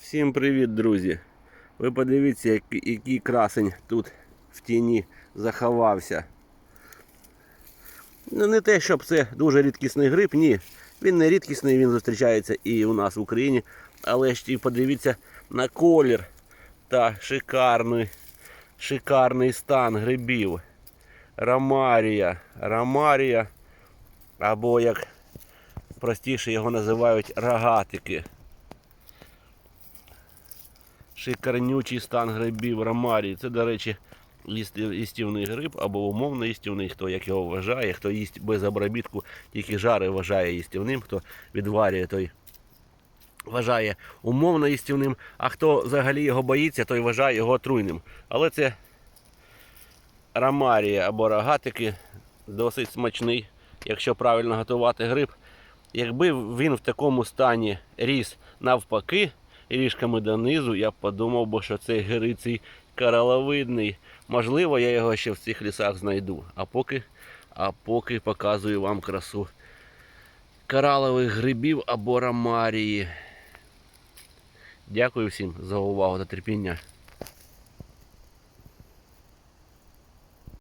Всім привіт, друзі! Ви подивіться, який, красень тут в тіні заховався. Ну, не те, щоб це дуже рідкісний гриб, ні. Він не рідкісний, він зустрічається і у нас в Україні. Але ж і подивіться на колір та шикарний, шикарний стан грибів. Ромарія. Ромарія, або як простіше його називають рогатики. Шикарнючий стан грибів ромарії. Це, до речі, їстівний гриб або умовно їстівний, хто як його вважає, хто їсть без обробітку, тільки жари вважає їстівним, хто відварює, той вважає умовно їстівним, а хто взагалі його боїться, той вважає його отруйним. Але це ромарія або рогатики досить смачний, якщо правильно готувати гриб. Якби він в такому стані ріс навпаки, ріжками донизу, я подумав, би, що це гериций кораловидний. Можливо, я його ще в цих лісах знайду. А поки, а поки показую вам красу коралових грибів або ромарії. Дякую всім за увагу та терпіння.